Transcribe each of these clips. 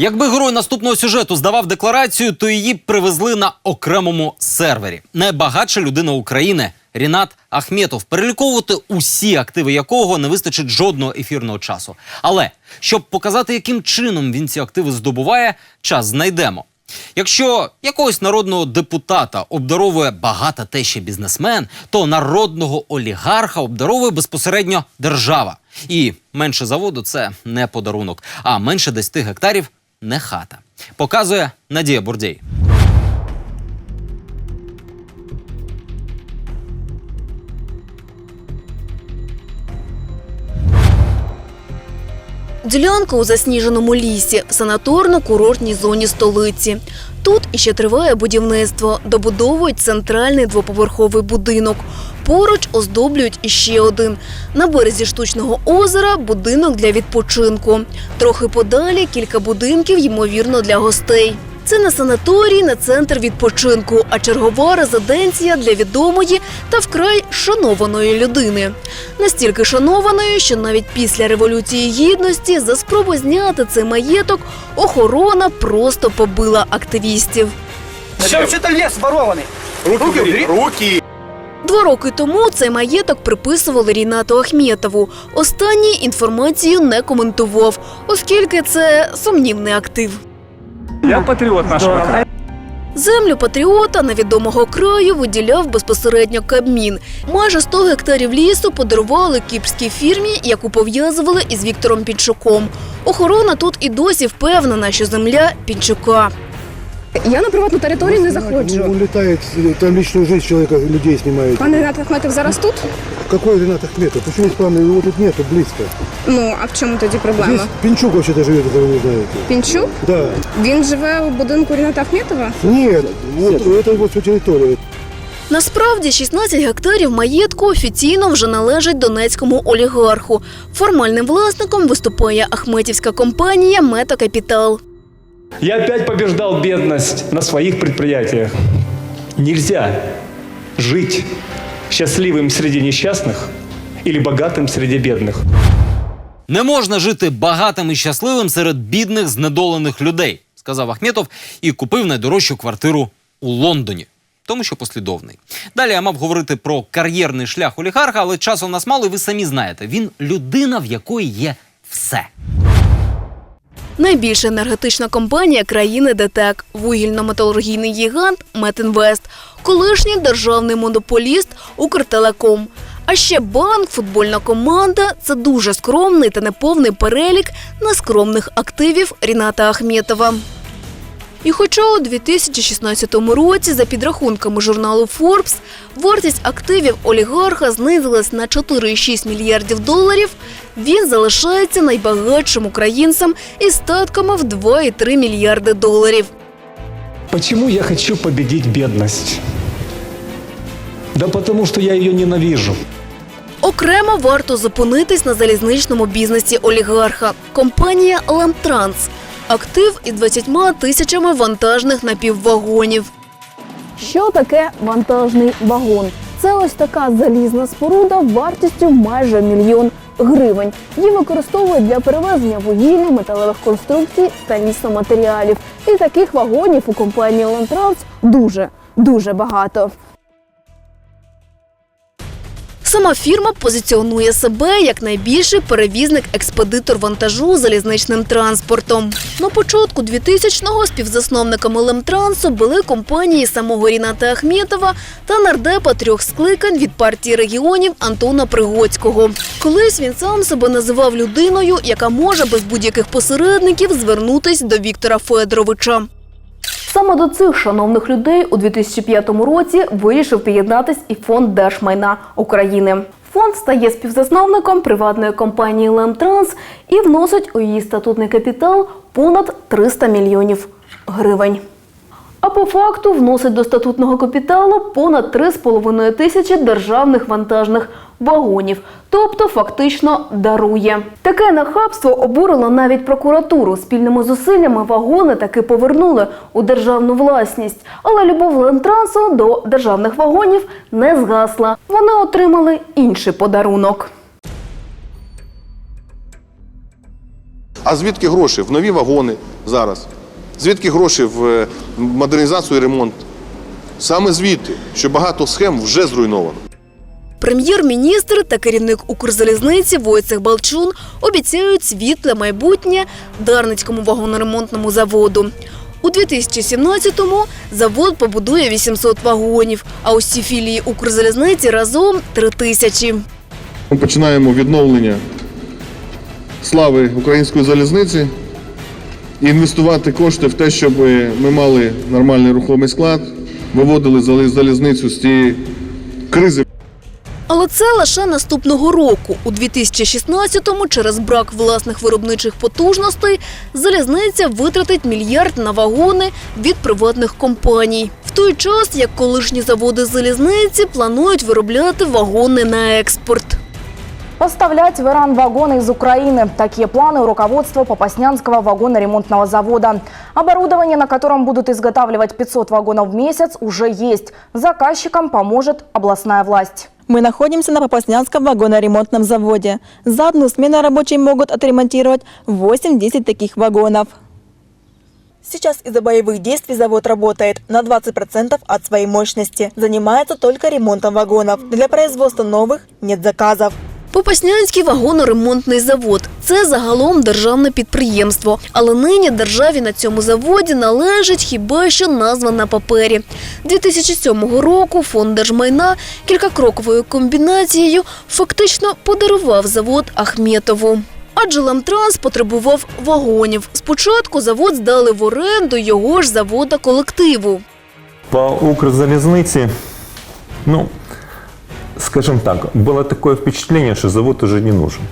Якби герой наступного сюжету здавав декларацію, то її привезли на окремому сервері. Найбагатша людина України Рінат Ахметов, переліковувати усі активи якого не вистачить жодного ефірного часу. Але щоб показати, яким чином він ці активи здобуває, час знайдемо. Якщо якогось народного депутата обдаровує багата теща бізнесмен, то народного олігарха обдаровує безпосередньо держава. І менше заводу це не подарунок, а менше 10 гектарів не хата. Показує Надія Бурдєй. Ділянка у засніженому лісі в санаторно-курортній зоні столиці. Тут іще триває будівництво, добудовують центральний двоповерховий будинок. Поруч оздоблюють іще один. На березі штучного озера будинок для відпочинку. Трохи подалі кілька будинків, ймовірно, для гостей. Це не санаторій, не центр відпочинку, а чергова резиденція для відомої та вкрай шанованої людини. Настільки шанованої, що навіть після революції гідності за спробу зняти цей маєток охорона просто побила активістів. Все, вообще-то лес ворованный. Руки. Руки! Два роки тому цей маєток приписували Рінату Ахметову. Останній інформацію не коментував, оскільки це сумнівний актив. Я патріот нашого краю. Землю патріота невідомого краю виділяв безпосередньо Кабмін. Майже 100 гектарів лісу подарували кіпрській фірмі, яку пов'язували із Віктором Пінчуком. Охорона тут і досі впевнена, що земля Пінчука. Я на приватну територію не заходжу. Он летает, там личную жизнь человека, людей снимает. Пан Ренат Ахметов зараз тут? Какой Ренат Ахметов? Почему здесь планы? Его тут нету, близко. Ну, а в чому тоді проблема? Здесь Пинчук вообще-то живет, этого вы не знаете. Пінчук? Да. Він живе у будинку Ріната Ахметова? Нет, вот, это его всю территорию. Насправді 16 гектарів маєтку офіційно вже належать донецькому олігарху. Формальним власником виступає ахметівська компанія Метакапітал. Я опять побеждал бедность на своих предприятиях. Нельзя жить счастливым среди несчастных или богатым среди бедных. Не можна жити багатим і щасливим серед бідних знедолених людей, сказав Ахметов і купив найдорожчу квартиру у Лондоні. Тому що послідовний. Далі я мав говорити про кар'єрний шлях олігарха, але часу в нас мало, і ви самі знаєте. Він людина, в якої є все. Найбільша енергетична компанія країни ДТЕК, вугільно-металургійний гігант Метінвест, колишній державний монополіст Укртелеком. А ще банк, футбольна команда це дуже скромний та неповний перелік нескромних активів Ріната Ахметова. І хоча у 2016 році, за підрахунками журналу Forbes, вартість активів олігарха знизилась на 4,6 мільярдів доларів, він залишається найбагатшим українцем із статками в 2,3 мільярди доларів. Почему я хочу победить бедность? Да потому что я ее ненавижу. Окремо варто зупинитись на залізничному бізнесі олігарха. Компанія «Ламтранс» – актив із 20 тисячами вантажних напіввагонів. Що таке вантажний вагон? Це ось така залізна споруда вартістю майже мільйон гривень. Її використовують для перевезення вугілля, металевих конструкцій та лісоматеріалів. І таких вагонів у компанії «Ламтранс» дуже, дуже багато. Сама фірма позиціонує себе як найбільший перевізник-експедитор вантажу залізничним транспортом. На початку 2000-го співзасновниками Лемтрансу були компанії самого Ріната Ахметова та нардепа трьох скликань від партії регіонів Антона Пригоцького. Колись він сам себе називав людиною, яка може без будь-яких посередників звернутись до Віктора Федоровича. Саме до цих шановних людей у 2005 році вирішив приєднатись і фонд держмайна України. Фонд стає співзасновником приватної компанії «Лемтранс» і вносить у її статутний капітал понад 300 мільйонів гривень. А по факту вносить до статутного капіталу понад 3,5 тисячі державних вантажних вагонів, тобто фактично дарує. Таке нахабство обурило навіть прокуратуру. Спільними зусиллями вагони таки повернули у державну власність. Але любов Лентрансу до державних вагонів не згасла. Вони отримали інший подарунок. А звідки гроші? В нові вагони, зараз? Звідки гроші в е, модернізацію і ремонт? Саме звідти, що багато схем вже зруйновано. Прем'єр-міністр та керівник Укрзалізниці Войцех Балчун обіцяють світле майбутнє Дарницькому вагоноремонтному заводу. У 2017-му завод побудує 800 вагонів, а усі філії Укрзалізниці разом – 3 тисячі. Ми починаємо відновлення слави української залізниці інвестувати кошти в те, щоб ми мали нормальний рухомий склад, виводили залізницю з цієї кризи. Але це лише наступного року. У 2016-му через брак власних виробничих потужностей залізниця витратить мільярд на вагони від приватних компаній. В той час, як колишні заводи залізниці планують виробляти вагони на експорт. Поставлять в Иран вагоны из Украины. Такие планы у руководства Попаснянского вагоноремонтного завода. Оборудование, на котором будут изготавливать 500 вагонов в месяц, уже есть. Заказчикам поможет областная власть. Мы находимся на Попаснянском вагоноремонтном заводе. За одну смену рабочие могут отремонтировать 8-10 таких вагонов. Сейчас из-за боевых действий завод работает на 20% от своей мощности. Занимается только ремонтом вагонов. Для производства новых нет заказов. Попаснянський вагоноремонтний завод це загалом державне підприємство, але нині державі на цьому заводі належить хіба що назва на папері. 2007 року фонд держмайна кількакроковою комбінацією фактично подарував завод Ахметову. Адже Ламтранс потребував вагонів. Спочатку завод здали в оренду його ж завода колективу. По Укрзалізниці, ну, скажем так, було таке впечатлення, що завод уже не нужен.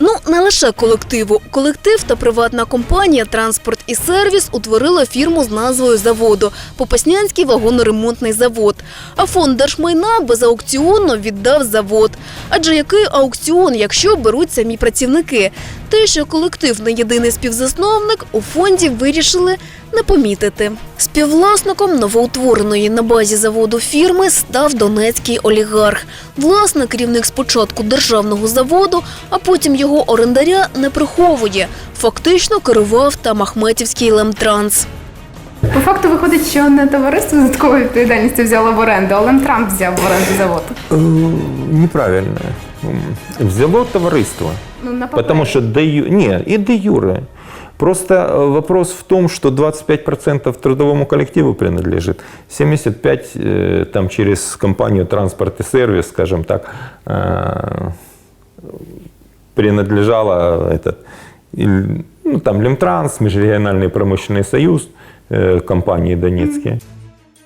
Ну, не лише колективу. Колектив та приватна компанія Транспорт і сервіс утворила фірму з назвою заводу Попаснянський вагоноремонтний завод. А фонд держмайна безаукціонно віддав завод. Адже який аукціон, якщо беруть самі працівники? Те, що колектив не єдиний співзасновник, у фонді вирішили не помітити. Співвласником новоутвореної на базі заводу фірми став донецький олігарх. Власне, керівник спочатку державного заводу, а потім його орендаря не приховує. Фактично керував там Ахметівський лемтранс. По факту виходить, що не товариство з додатковою відповідальністю взяло в оренду, а Лемтрамп взяв в оренду завод. Неправильно. М, Взяло товариство. Ну, на Потому что де ю... Не, и де юре. Просто э, вопрос в том, что 25% трудовому коллективу принадлежит, 75% э, там через компанию «Транспорт и сервис», скажем так, э, принадлежало этот, или, ну, там Лемтранс, Межрегиональный промышленный союз, э, компании донецкие.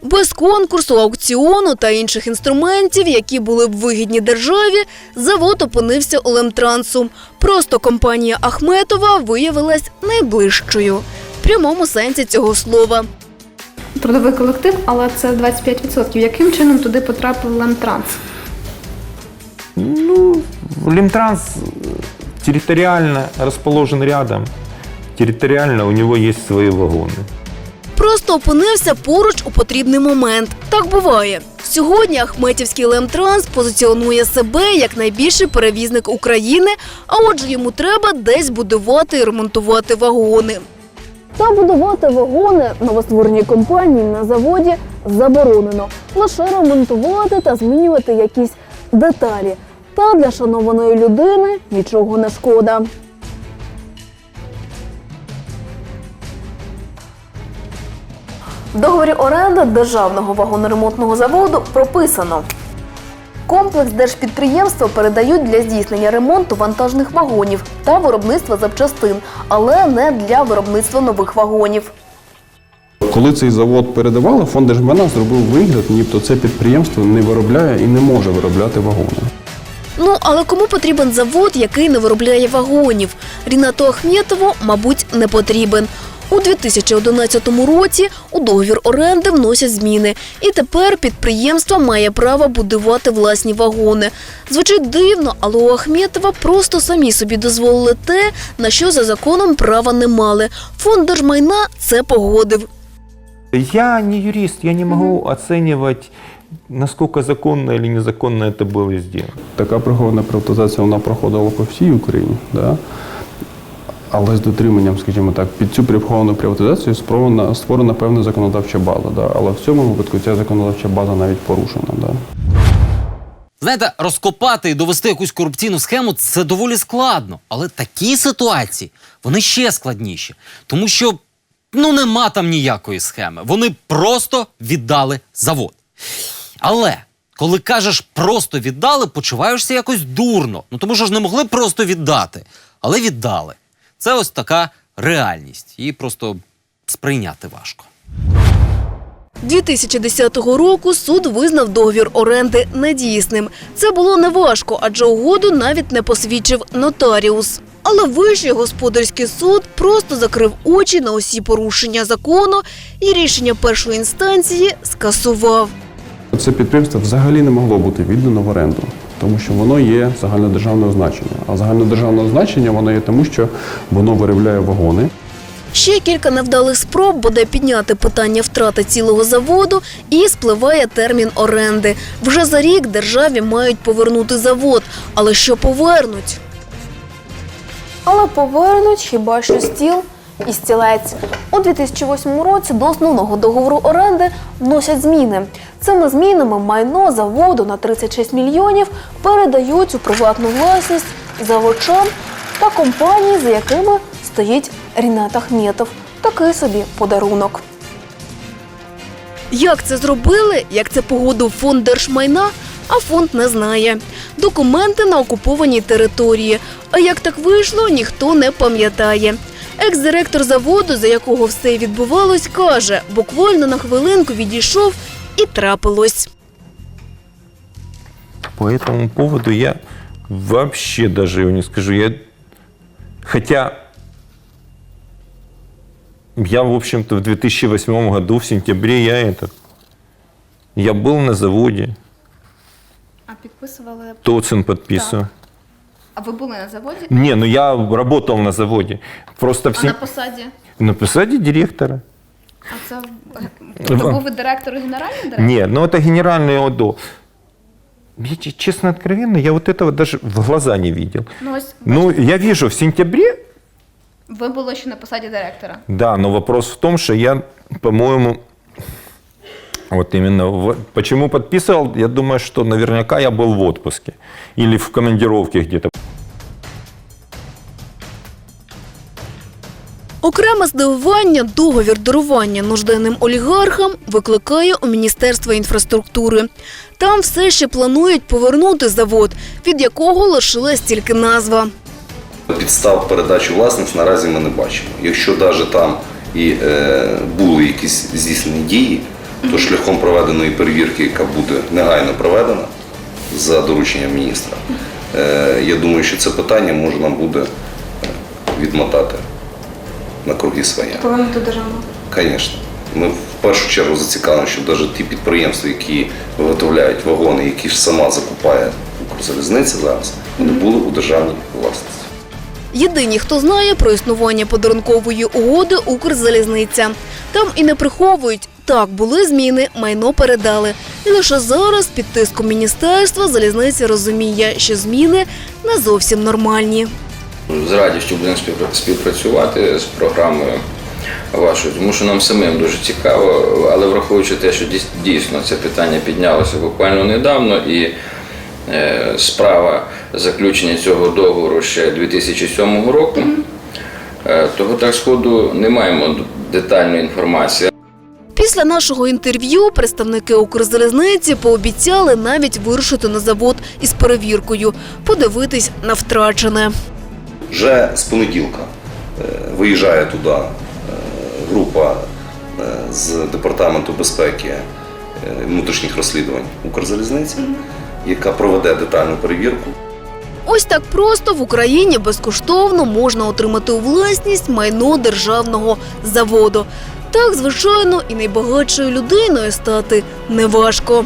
Без конкурсу, аукціону та інших інструментів, які були б вигідні державі, завод опинився у Лемтрансу. Просто компанія Ахметова виявилась найближчою. В прямому сенсі цього слова. Трудовий колектив, але це 25%. Яким чином туди потрапив Лемтранс? Ну, Лемтранс территориально расположен рядом. Территориально у него есть свои вагоны. Просто опинився поруч у потрібний момент. Так буває. Сьогодні Ахметівський Лемтранс позиціонує себе як найбільший перевізник України, а отже йому треба десь будувати і ремонтувати вагони. Та будувати вагони новоствореній компанії на заводі заборонено. Лише ремонтувати та змінювати якісь деталі. Та для шанованої людини нічого не шкода. В договорі оренди державного вагоноремонтного заводу прописано. Комплекс держпідприємства передають для здійснення ремонту вантажних вагонів та виробництва запчастин, але не для виробництва нових вагонів. Коли цей завод передавали, фонд держмайна зробив вигляд, нібито це підприємство не виробляє і не може виробляти вагони. Ну але кому потрібен завод, який не виробляє вагонів? Рінату Ахметову, мабуть, не потрібен. У 2011 році у договір оренди вносять зміни, і тепер підприємство має право будувати власні вагони. Звучить дивно, але у Ахметова просто самі собі дозволили те, на що за законом права не мали. Фонд держмайна це погодив. Я не юрист, я не могу оценивать, насколько законно или незаконно это было сделано. Така прихована приватизація вона проходила по всій Україні. Да? Але з дотриманням, скажімо так, під цю приховану приватизацію створена, створена певна законодавча база. Да. Але в цьому випадку ця законодавча база навіть порушена. Да. Знаєте, розкопати і довести якусь корупційну схему це доволі складно. Але такі ситуації вони ще складніші, тому що ну нема там ніякої схеми. Вони просто віддали завод. Але коли кажеш просто віддали, почуваєшся якось дурно. Ну тому що ж не могли просто віддати, але віддали. Це ось така реальність. Її просто сприйняти важко. 2010 року суд визнав договір оренди недійсним. Це було неважко, адже угоду навіть не посвідчив нотаріус. Але Вищий господарський суд просто закрив очі на усі порушення закону і рішення першої інстанції скасував. Це підприємство взагалі не могло бути віддано в оренду, тому що воно є загальнодержавного значення. А загальнодержавного значення воно є тому, що воно виробляє вагони. Ще кілька невдалих спроб буде підняти питання втрати цілого заводу і спливає термін оренди. Вже за рік державі мають повернути завод, але що повернуть? Але повернуть хіба що стіл і стілець. У 2008 році до основного договору оренди вносять зміни. Цими змінами майно заводу на 36 мільйонів передають у приватну власність заводчан та компанії, за якими стоїть Рінат Ахметов. Такий собі подарунок. Як це зробили, як це погодив фонд держмайна, а фонд не знає. Документи на окупованій території. А як так вийшло, ніхто не пам'ятає. Екс-директор заводу, за якого все відбувалось, каже, буквально на хвилинку відійшов і трапилось. По этому поводу я вообще даже не скажу. Я... Хотя я, в общем-то, в 2008 году, в сентябре, я этот... Я был на заводе, А підписували. Тоцин подписывал. А ви були на заводі? Не, ну я работал на заводе. Просто в А сен- на посаді? на посаде директора. А це тобто був ви директор і генеральний директор? Нет, ну это генеральный ОДО. Я, че- честно, откровенно, я вот этого даже в глаза не видел. Ну ось Ну, я вижу, в сентябре, ви були ще на посаді директора. да, но вопрос в том, что я, по-моему, вот именно, в- почему подписывал, я думаю, что наверняка я был в отпуске или в командировке где-то. Окреме здивування договір дарування нужденним олігархам викликає у Міністерства інфраструктури. Там все ще планують повернути завод, від якого лишилась тільки назва. Підстав передачі власниць наразі ми не бачимо. Якщо навіть там і е, були якісь здійснені дії, то шляхом проведеної перевірки, яка буде негайно проведена за дорученням міністра, е, я думаю, що це питання можна буде е, відмотати на круги своя. Повернути державну. Звісно. Ми в першу чергу зацікавлені, щоб навіть ті підприємства, які виготовляють вагони, які ж сама закупає Укрзалізниця зараз, вони були у державній власності. Єдині, хто знає про існування подарункової угоди Укрзалізниця. Там і не приховують. Так, були зміни, майно передали. І лише зараз під тиском міністерства залізниця розуміє, що зміни не зовсім нормальні. З радістю будемо співпрацювати з програмою вашою, тому що нам самим дуже цікаво, але враховуючи те, що дійсно це питання піднялося буквально недавно, і е, справа заключення цього договору ще 2007 року, е, того так сходу не маємо детальної інформації. Після нашого інтерв'ю представники Укрзалізниці пообіцяли навіть вирушити на завод із перевіркою, подивитись на втрачене. Вже з понеділка е, виїжджає туди е, група е, з департаменту безпеки внутрішніх розслідувань Укрзалізниці, яка проведе детальну перевірку. Ось так просто в Україні безкоштовно можна отримати у власність майно державного заводу. Так, звичайно, і найбагатшою людиною стати неважко.